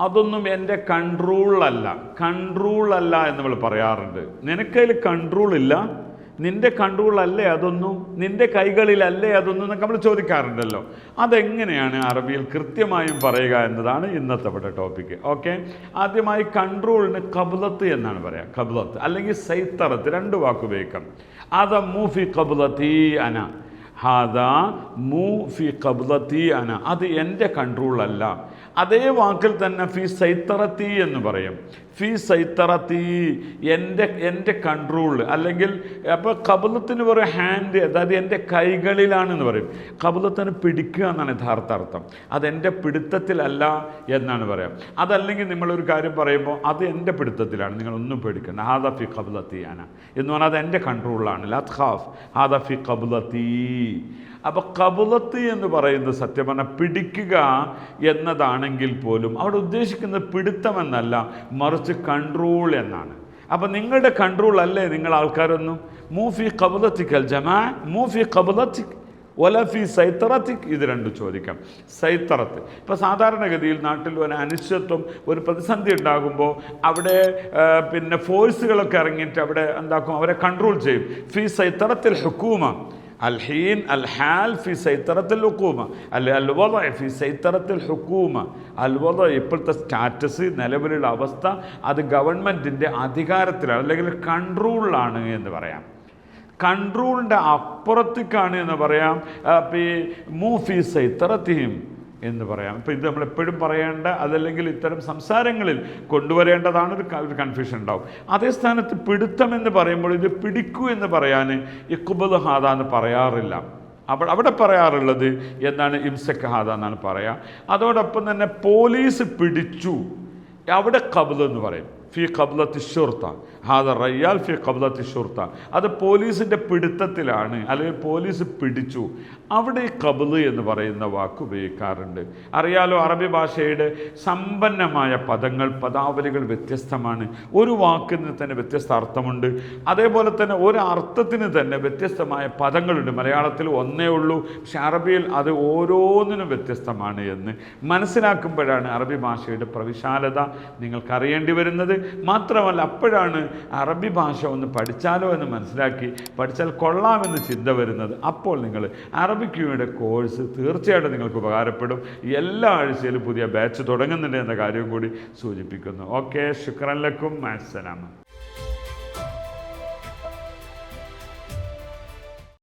അതൊന്നും എന്റെ കൺട്രോളല്ല. കൺട്രോളല്ല എന്ന് നമ്മൾ പറയാറുണ്ട്. നിനക്കതിൽ കൺട്രോൾ ഇല്ല നിന്റെ കൺട്രോളല്ലേ അതൊന്നും? നിന്റെ കൈകളിലല്ലേ അതൊന്നും എന്നൊക്കെ നമ്മൾ ചോദിക്കാറുണ്ടല്ലോ. അതെങ്ങനെയാണ് അറബിയിൽ കൃത്യമായും പറയുക എന്നതാണ് ഇന്നത്തെ ഇവിടെ ടോപ്പിക്ക്. ഓക്കെ? ആദ്യമായി കൺട്രോളിന് കബുലത്ത് എന്നാണ് പറയുക കബുലത്ത്. അല്ലെങ്കിൽ സൈത്തറത്ത്. രണ്ട് വാക്ക് ഉപയോഗിക്കാം. അത മൂഫി കബുലത്തി അന. ഹാദ മൂ ഫി കബ്ലത്തി അന. അത് എന്റെ കൺട്രോളല്ല അതേ വാക്കിൽ തന്നെ ഫി സൈത്തറത്തി എന്ന് പറയും. ഫി സൈത്തറത്തി എന്റെ എന്റെ കൺട്രോൾ അല്ലെങ്കിൽ അപ്പോൾ കബലത്തിന് പറയും ഹാൻഡ് അതായത് എന്റെ കൈകളിലാണെന്ന് പറയും. കബലത്തിന് പിടിക്കുക എന്നാണ് യഥാർത്ഥ അർത്ഥം. അതെന്റെ പിടുത്തത്തിലല്ല എന്നാണ് പറയാം. അതല്ലെങ്കിൽ നിങ്ങളൊരു കാര്യം പറയുമ്പോൾ അത് എന്റെ പിടുത്തത്തിലാണ്. നിങ്ങളൊന്നും പേടിക്കണം ഹാദ ഫി കബലത്തി അന. എന്ന് പറഞ്ഞാൽ അത് എന്റെ കൺട്രോളിലാണ് ലത്ത് ഖാഫ് ഹാദ ഫി കബലത്തി. അപ്പോൾ കബുലത്ത് എന്ന് പറയുന്നത് സത്യം പറഞ്ഞാൽ പിടിക്കുക എന്നതാണെങ്കിൽ പോലും അവിടെ ഉദ്ദേശിക്കുന്നത് പിടുത്തമെന്നല്ല മറിച്ച് കൺട്രോൾ എന്നാണ്. അപ്പോൾ നിങ്ങളുടെ കൺട്രോൾ അല്ലേ നിങ്ങൾ ആൾക്കാരൊന്നും? മൂഫി കബുലത്തിക്കൽ ജമാ മൂഫി കബുലത്തിക് ഒലഫി സൈത്തറത്തിക്. ഇത് രണ്ടും ചോദിക്കാം. സൈത്തറത്ത്. ഇപ്പോൾ സാധാരണഗതിയിൽ നാട്ടിൽ ഒരു അനിശ്ചിത്വം ഒരു പ്രതിസന്ധി ഉണ്ടാകുമ്പോൾ അവിടെ പിന്നെ ഫോഴ്സുകളൊക്കെ ഇറങ്ങിയിട്ട് അവിടെ എന്താക്കും? അവരെ കൺട്രോൾ ചെയ്യും. ഫി സൈത്തറത്തിൽ ഹുക്കൂമ. الحين الحال في سيطرة الحكومة ال- الوضع في سيطرة الحكومة الوضع ഇപ്പോഴത്തെ സ്റ്റാറ്റസ് നിലവിലുള്ള അവസ്ഥ അത് ഗവൺമെൻറ്റിൻ്റെ അധികാരത്തിലാണ് അല്ലെങ്കിൽ കൺട്രോളിലാണ് എന്ന് പറയാം കൺട്രോളിൻ്റെ അപ്പുറത്തേക്കാണ് എന്ന് പറയാം മൂഫി സൈത്തറത്തിയും എന്ന് പറയാം. ഇപ്പം ഇത് നമ്മൾ എപ്പോഴും പറയേണ്ട അതല്ലെങ്കിൽ ഇത്തരം സംസാരങ്ങളിൽ കൊണ്ടുവരേണ്ടതാണ് ഒരു കൺഫ്യൂഷൻ ഉണ്ടാവും. അതേ സ്ഥാനത്ത് പിടുത്തം എന്ന് പറയുമ്പോൾ ഇത് പിടിക്കൂ എന്ന് പറയാൻ ഇക്കുബൽ ഹാദ എന്ന് പറയാറില്ല. അവിടെ അവിടെ പറയാറുള്ളത് എന്താണ് ഇംസക്ക് ഹാദ എന്നാണ് പറയുക അതോടൊപ്പം തന്നെ പോലീസ് പിടിച്ചു. അവിടെ കബൽ എന്ന് പറയും. ഫി കബ്ലത്തി ഷുർത്ത ഹാദ റയ്യാൽ ഫി കബ്ലത്തി ഷുർത്ത അത് പോലീസിന്റെ പിടുത്തത്തിലാണ് അല്ലെങ്കിൽ പോലീസ് പിടിച്ചു. അവിടെ ഈ കബിൾ എന്ന് പറയുന്ന വാക്ക് ഉപയോഗിക്കാറുണ്ട്. അറിയാലോ അറബി ഭാഷയുടെ സമ്പന്നമായ പദങ്ങൾ പദാവലികൾ വ്യത്യസ്തമാണ്. ഒരു വാക്കിന് തന്നെ വ്യത്യസ്ത അർത്ഥമുണ്ട്. അതേപോലെ തന്നെ ഒരു അർത്ഥത്തിന് തന്നെ വ്യത്യസ്തമായ പദങ്ങളുണ്ട്. മലയാളത്തിൽ ഒന്നേ ഉള്ളൂ പക്ഷെ അറബിയിൽ അത് ഓരോന്നിനും വ്യത്യസ്തമാണ് എന്ന് മനസ്സിലാക്കുമ്പോഴാണ് അറബി ഭാഷയുടെ പ്രവിശാലത നിങ്ങൾക്ക് അറിയേണ്ടി വരുന്നത്. മാത്രമല്ല അപ്പോഴാണ് അറബി ഭാഷ ഒന്ന് പഠിച്ചാലോ എന്ന് മനസ്സിലാക്കി പഠിച്ചാൽ കൊള്ളാമെന്ന് ചിന്ത വരുന്നത്. അപ്പോൾ നിങ്ങൾ അറബിക്യൂയുടെ കോഴ്സ് തീർച്ചയായിട്ടും നിങ്ങൾക്ക് ഉപകാരപ്പെടും. എല്ലാ ആഴ്ചയിലും പുതിയ ബാച്ച് തുടങ്ങുന്നുണ്ട് എന്ന കാര്യം കൂടി സൂചിപ്പിക്കുന്നു. ഓക്കെ ശുക്രൻ ലക്കും. അസ്സലാമ